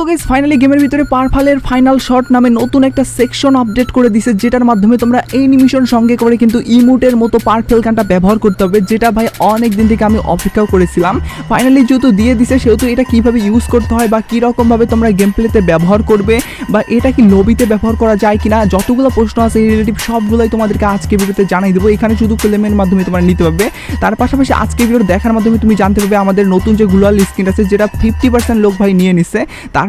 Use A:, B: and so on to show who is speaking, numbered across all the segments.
A: So guys finally গেমের ভিতরে পারফালের final shot নামে নতুন একটা সেকশন আপডেট করে দিছে, যেটার মাধ্যমে তোমরা এই নিমিশন সঙ্গে করে কিন্তু ইমুটের মতো পারফেল গানটা ব্যবহার করতে হবে, যেটা ভাই অনেক দিন থেকে আমি অপেক্ষাও করেছিলাম। ফাইনালি যেহেতু দিয়ে দিছে, সেহেতু এটা কীভাবে ইউজ করতে হয় বা কী রকমভাবে তোমরা গেম প্লেতে ব্যবহার করবে বা এটা কি লবিতে ব্যবহার করা যায় কিনা, যতগুলো প্রশ্ন আছে এই রিলেটিভ সবগুলোই তোমাদেরকে আজকে ভিডিওতে জানাই দেবো। এখানে শুধু ক্লেমের মাধ্যমে তোমরা নিতে পারবে। তার পাশাপাশি আজকে ভিডিও দেখার মাধ্যমে তুমি জানতে পারবে আমাদের নতুন যে গ্লোয়াল স্ক্রিন আছে, যেটা ফিফটি পার্সেন্ট লোক ভাই নিয়ে নিচ্ছে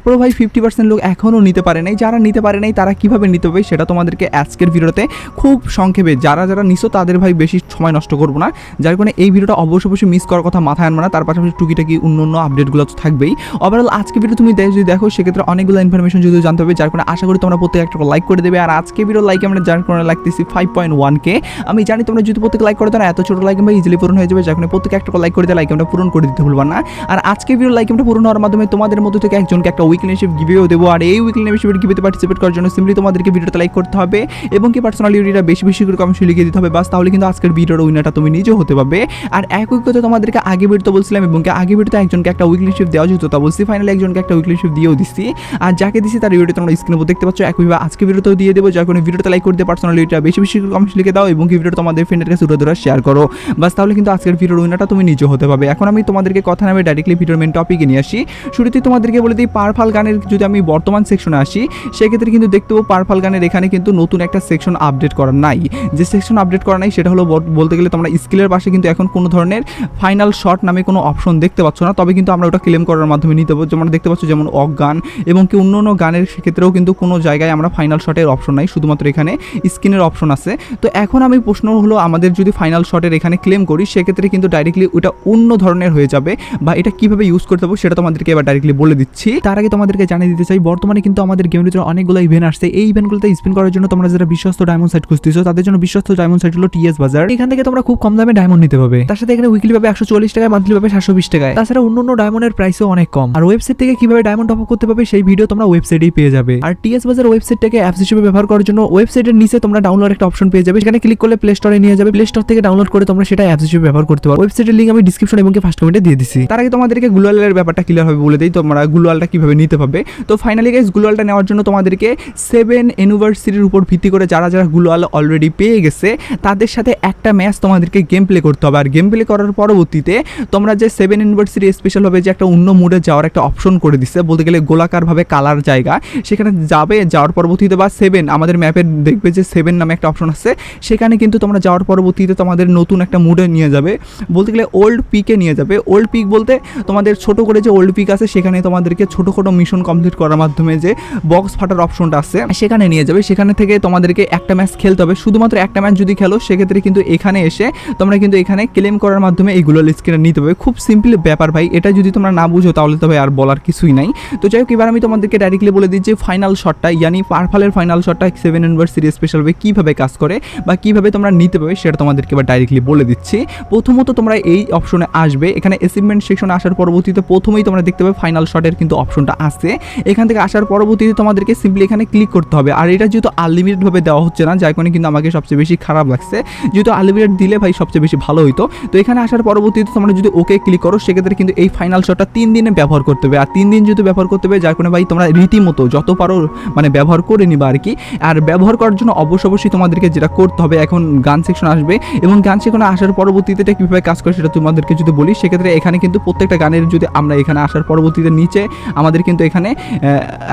A: তারপরেও ভাই ফিফটি পার্সেন্ট লোক এখনও নিতে পারে নাই। যারা নিতে পারে নাই, তারা কীভাবে নিতে হবে সেটা তোমাদেরকে আজকের ভিডিওতে খুব সংক্ষেপে। যারা যারা নিছো, তাদের ভাই বেশি সময় নষ্ট করব না। যার কারণে এই ভিডিওটা অবশ্যই অবশ্যই মিস করার কথা মাথায় আনবে না। তার পাশাপাশি টুকিটাকি অন্য অন্য আপডেটগুলো তো থাকবেই। ওভারঅল আজকে ভিডিও তুমি যদি দেখো, সেক্ষেত্রে অনেকগুলো ইনফরমেশন যদি জানতে হবে, যার কারণে আশা করি তোমরা প্রত্যেক একটা লাইক করে দেবে। আর আজকে ভিডিও লাইক আমরা যার কারণে লাগতেছি ফাইভ পয়েন্ট ওয়ান কে আমি জানি তোমরা যদি প্রত্যেক লাইক করে না এত ছোট লাইক আমরা ইজিলি পূরণ হয়ে যাবে। যার কারণে প্রত্যেক একটা লাইক করে দিয়ে লাইক আমরা পূরণ করে দিতে ভুলবা না। আর আজকে ভিডিও লাইক আমরা পূরণ হওয়ার মাধ্যমে তোমাদের মধ্যে থেকে একজনকে একটা উইকলি মেম্বারশিপ গিভেও দেবো। আর এই উইকলি মেম্বারশিপের গিভেতে পার্টিসিপেট করার জন্য সিম্পলি তোমাদেরকে ভিডিওটা লাইক করতে হবে এবং কি পার্সোনাল ইউনিটা বেশি বেশি করে কমেন্ট লিখে দিতে হবে, বাস তাহলে কিন্তু আজকের ভিডিওর উইনারটা তুমি নিজেও হতে পারবে। আর একই কথা তোমাদেরকে আগে ভিডিওতে বলছিলাম এবং আগে ভিডিওতে একজনকে একটা উইকলি দেওয়া যেত, তা বলছি ফাইনালি একজনকে একটা উইকলি দিয়েও দিচ্ছি আর যাকে দিচ্ছি তার ভিডিওটা তোমরা স্ক্রিনে দেখতে পাচ্ছ, একইভাবে আজকে ভিডিওতেও দিয়ে দেবো কারণে ভিডিওটা লাইক করতে পার্সোনাল ইউনিটা বেশি বেশি করে কমেন্ট লিখে দাও এবং কি ভিডিওটা তোমাদের ফ্রেন্ডের কাছে উড়ে ধরে শেয়ার করো। বাস তাহলে কিন্তু আজকের ভিডিওর উইনারটা তুমি নিজে হতে পারবে। এখন আমি তোমাদেরকে কথা নামে ডাইরেক্টলি ভিডিওর মেন টপিকে নিয়ে আসি। শুরুতেই তোমাদেরকে বলে দিই পারফাল গানের যদি আমি বর্তমান সেকশনে আসি, সেক্ষেত্রে কিন্তু দেখতে পাবো পারফাল গানের এখানে কিন্তু নতুন একটা সেকশন আপডেট করা নাই। যে সেকশন আপডেট করা নাই, সেটা হলো বল- বলতে গেলে তোমরা স্কিলের পাশে কিন্তু এখন কোনো ধরনের ফাইনাল শট নামে কোনো অপশন দেখতে পাচ্ছ না। তবে কিন্তু আমরা ওটা ক্লেম করার মাধ্যমে নিতে পারব। যেমন দেখতে পাচ্ছ, যেমন অক গান এবং কি অন্য অন্য গানের ক্ষেত্রেও কিন্তু কোনো জায়গায় আমরা ফাইনাল শটের অপশন নাই। শুধুমাত্র এখানে স্ক্রিনের অপশন আছে। তো এখন আমি প্রশ্ন হলো, আমাদের যদি ফাইনাল শটের এখানে ক্লেম করি, সেক্ষেত্রে কিন্তু ডাইরেক্টলি ওটা অন্য ধরনের হয়ে যাবে বা এটা কীভাবে ইউজ করতে হবে সেটা তোমাদেরকে এবার ডাইরেক্টলি বলে দিচ্ছি। তার আগে তোমাদেরকে জানিয়ে দিতে চাই, বর্তমানে কিন্তু আমাদের গেমের ভিতরে অনেকগুলো ইভেন্ট আসছে। এই ইভেন্টগুলোতে স্পিন করার জন্য তোমরা যারা বিশ্বস্ত ডায়মন্ড সাইট খুঁজতেছো, তাদের জন্য বিশ্বস্ত ডায়মন্ড সাইট হলো টিএস বাজার এখান থেকে তোমরা খুব কম দামে ডায়মন্ড নিতে পাবে তার সাথে এখানে উইকলি পাবে একশো চল্লিশ টাকায় মান্থলি পাবে সাতশো বিশ টাকায়। তাছাড়া অন্য অন্য ডায়মন্ডের প্রাইসও অনেক কম। আর ওয়েবসাইট থেকে কীভাবে ডায়মন্ড টপ করতে পারবে, সেই ভিডিও তোমরা ওয়েবসাইটেই পেয়ে যাবে। আর টিএস বাজার ওয়েবসাইটটাকে অ্যাপস হিসেবে ব্যবহার করার জন্য ওয়েবসাইটের নিচে তোমরা ডাউনলোড একটা অপশন পেয়ে যাবে। সেখানে ক্লিক করলে প্লে স্টোরে নিয়ে যাবে। প্লে স্টোর থেকে ডাউনলোড করে তোমরা সেটা অ্যাপস হিসেবে ব্যবহার করতে পারো। ওয়েবসাইটের লিঙ্ক আমি ডিসক্রিপশন এবং ফার্স্ট কমেন্টে দিয়ে দিচ্ছি তার আগে তোমাদেরকে গুলালের ব্যাপারটা ক্লিয়ার হবে বলে দিই। তোমরা গুলালটা কীভাবে নিতে পারবে। তো ফাইনালি গাইস গুলালটা নেওয়ার জন্য তোমাদেরকে সেভেন ইউনিভার্সিটির উপর ভিত্তি করে যারা যারা গুলাল অলরেডি পেয়ে গেছে, তাদের সাথে একটা ম্যাচ তোমাদেরকে গেম প্লে করতে হবে। আর গেম প্লে করার পরবর্তীতে তোমরা যে সেভেন ইউনিভার্সিটি স্পেশালভাবে যে একটা অন্য মুডে যাওয়ার একটা অপশন করে দিচ্ছে বলতে গেলে গোলাকারভাবে কালার জায়গা, সেখানে যাবে, যাওয়ার পরবর্তীতে বা সেভেন আমাদের ম্যাপের দেখবে যে সেভেন নামে একটা অপশন আছে, সেখানে কিন্তু তোমরা যাওয়ার পরবর্তীতে তোমাদের নতুন একটা মুডে নিয়ে যাবে। বলতে গেলে ওল্ড পিকে নিয়ে যাবে। ওল্ড পিক বলতে তোমাদের ছোট করে যে ওল্ড পিক আছে, সেখানে তোমাদেরকে ছোট ছোট মিশন কমপ্লিট করার মাধ্যমে যে বক্স ফাটার অপশনটা আছে, সেখানে নিয়ে যাবে। সেখানে থেকে তোমাদেরকে একটা ম্যাচ খেলতে হবে। শুধুমাত্র একটা ম্যাচ যদি খেলো, সেক্ষেত্রে কিন্তু এখানে এসে তোমরা কিন্তু এখানে ক্লেম করার মাধ্যমে এইগুলো স্ক্রিনে নিতে হবে। খুব সিম্পল ব্যাপার ভাই। এটা যদি তোমরা না বুঝো, তাহলে তো ভাই আর বলার কিছুই নাই। তো যাই হোক, এবার আমি তোমাদেরকে ডাইরেক্টলি বলে দিই যে ফাইনাল শটটা ইয়ানি পারফালের ফাইনাল শটটা সেভেন ইউনিভার্সিটি স্পেশালভাবে কীভাবে কাজ করে বা কীভাবে তোমরা নিতে পারবে, সেটা তোমাদেরকে এবার ডাইরেক্টলি বলে দিচ্ছি। প্রথমত তোমরা এই অপশনে আসবে। এখানে অ্যাচিভমেন্ট সেকশনে আসার পরবর্তীতে প্রথমেই তোমরা দেখতে পাবে ফাইনাল শটের কিন্তু অপশনটা আছে, এখান থেকে আসার পরবর্তীতে তোমাদেরকে সিম্পলি এখানে ক্লিক করতে হবে। আর এটা যেহেতু আনলিমিটেডভাবে দেওয়া হচ্ছে না, যার কারণে কিন্তু আমাকে সবচেয়ে বেশি খারাপ লাগছে। যেহেতু আনলিমিটেড দিলে ভাই সবচেয়ে বেশি ভালো হইতো। তো এখানে আসার পরবর্তীতে তোমরা যদি ওকে ক্লিক করো, সেক্ষেত্রে কিন্তু এই ফাইনাল শটটা তিন দিনে ব্যবহার করতে হবে। আর তিন দিন যদি ব্যবহার করতে হবে, যার কারণে ভাই তোমরা রীতিমতো যত পারো মানে ব্যবহার করে নিবা আর কি। আর ব্যবহার করার জন্য অবশ্য অবশ্যই তোমাদেরকে যেটা করতে হবে, এখন গান সেকশন আসবে। এবং গান সেকশনে আসার পরবর্তীতে এটা কীভাবে কাজ করে সেটা তোমাদেরকে যদি বলি, সেক্ষেত্রে এখানে কিন্তু প্রত্যেকটা গানের যদি আমরা এখানে আসার পরবর্তীতে নিচে আমাদের কিন্তু এখানে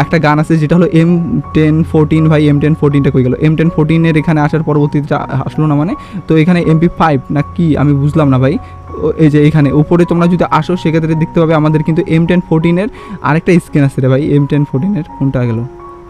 A: একটা গান আছে যেটা হলো এম টেন ফোরটিন ভাই এম টেন ফোরটিনটা কই গেল? এম টেন ফোরটিনের এখানে আসার পরবর্তীতে আসলো না মানে তো এখানে এমপি ফাইভ না কি আমি বুঝলাম না ভাই। এই যে এখানে, উপরে তোমরা যদি আসো সেক্ষেত্রে দেখতে পাবে আমাদের কিন্তু এম টেন ফোরটিনের আরেকটা স্ক্রিন আছে রে ভাই এম টেন ফোরটিনের কোনটা গেল?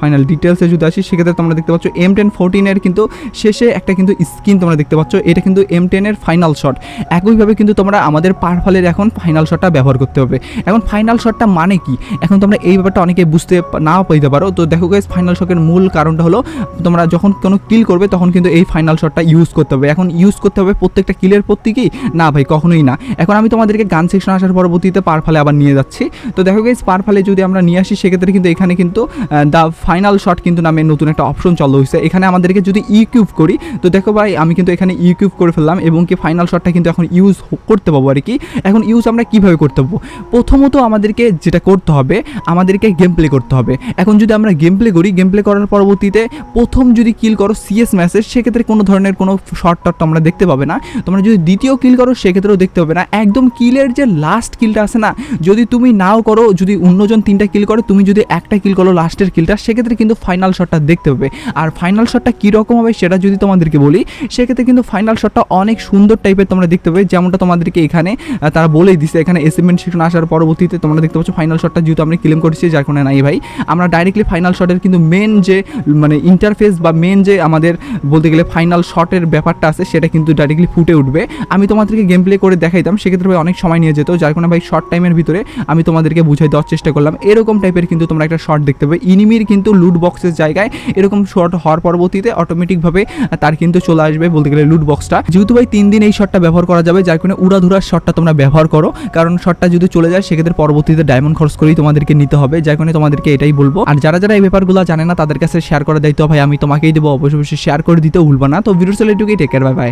A: ফাইনাল ডিটেলসে যদি আসি, সেক্ষেত্রে তোমরা দেখতে পাচ্ছ এম টেন ফোরটিনের কিন্তু শেষে একটা কিন্তু স্ক্রিন তোমরা দেখতে পাচ্ছ। এটা কিন্তু এম টেনের ফাইনাল শট একইভাবে কিন্তু তোমরা আমাদের পারফালের এখন ফাইনাল শটটা ব্যবহার করতে হবে। এখন ফাইনাল শটটা মানে কি? এখন তোমরা এই ব্যাপারটা অনেকে বুঝতে পা- নাও পাইতে পারো। তো দেখো গাইস ফাইনাল শটের মূল কারণটা হলো, তোমরা যখন কোনো কিল করবে, তখন কিন্তু এই ফাইনাল শটটা ইউজ করতে হবে। এখন ইউজ করতে হবে প্রত্যেকটা কিলের প্রত্যেকেই না ভাই, কখনোই না। এখন আমি তোমাদেরকে গান সেকশন আসার পরবর্তীতে পারফালে আবার নিয়ে যাচ্ছি। তো দেখো গাইস পারফালে যদি আমরা নিয়ে আসি, সেক্ষেত্রে কিন্তু এখানে কিন্তু দ্য ফাইনাল শট কিন্তু নামে নতুন একটা অপশন চালু হয়েছে এখানে আমাদেরকে যদি ই করি, তো দেখো ভাই, আমি কিন্তু এখানে ই কিউব করে ফেললাম এবং কি ফাইনাল শটটা কিন্তু এখন ইউজ করতে পারব আর কি। এখন ইউজ আমরা কীভাবে করতে পারব প্রথমত আমাদেরকে যেটা করতে হবে, আমাদেরকে গেম প্লে করতে হবে। এখন যদি আমরা গেম প্লে করি গেম প্লে করার পরবর্তীতে প্রথম যদি কিল করো সিএস ম্যাচের সেক্ষেত্রে কোনো ধরনের কোনো শর্ট টট তোমরা দেখতে পাবে না। তোমরা যদি দ্বিতীয় কিল করো, সেক্ষেত্রেও দেখতে পাবে না। একদম কিলের যে লাস্ট কিলটা আছে না, যদি তুমি নাও করো, যদি অন্যজন তিনটা কিল করে, তুমি যদি একটা কিল করো লাস্টের কিলটা সেক্ষেত্রে কিন্তু ফাইনাল শটটা দেখতে পাবে আর ফাইনাল শটটা কীরকম হবে সেটা যদি তোমাদেরকে বলি, সেক্ষেত্রে কিন্তু ফাইনাল শটটা অনেক সুন্দর টাইপের তোমরা দেখতে পাবে। যেমনটা তোমাদেরকে এখানে তারা বলেই দিছে, এখানে এসিমেন্ট সেকশন আসার পরবর্তীতে তোমরা দেখতে পাচ্ছ ফাইনাল শটটা যেহেতু আমরা ক্লেম করছি, যার কোনো নাই ভাই। আমরা ডাইরেক্টলি ফাইনাল শটের কিন্তু মেন যে মানে ইন্টারফেস বা মেন যে আমাদের বলতে গেলে ফাইনাল শটের ব্যাপারটা আছে, সেটা কিন্তু ডাইরেক্টলি ফুটে উঠবে। আমি তোমাদেরকে গেম প্লে করে দেখাইতাম, সেক্ষেত্রে ভাই অনেক সময় নিয়ে যেত, যার কোনো ভাই শর্ট টাইমের ভিতরে আমি তোমাদেরকে বুঝাই দেওয়ার চেষ্টা করলাম। এরকম টাইপের কিন্তু তোমরা একটা শর্ট দেখতে পাবে। ইনিমির কিন্তু লুট বক্সের জায়গায় এরকম শর্ট হওয়ার পরবর্তীতে অটোমেটিকভাবে তার কিন্তু চলে আসবে বলতে গেলে লুট বক্সটা যেহেতু ভাই তিন দিন এই শটটা ব্যবহার করা যাবে, যার কোনো উড়াধুরার শটটা তোমরা ব্যবহার করো। কারণ শটটা যদি চলে যায়, সেক্ষেত্রে পরবর্তীতে ডায়মন্ড খরচ করেই তোমাদেরকে নিতে হবে। যার কারণে তোমাদেরকে এটাই বলব। আর যারা যারা এই ব্যাপারগুলো জানে না, তাদের কাছে শেয়ার করে দায়িত্ব ভাই, আমি তোমাকেই দেবো। অবশ্যই শেয়ার করে দিতেও ভুলবো না। তো ভিডিও চলে এটুকুই টেক বাই বাই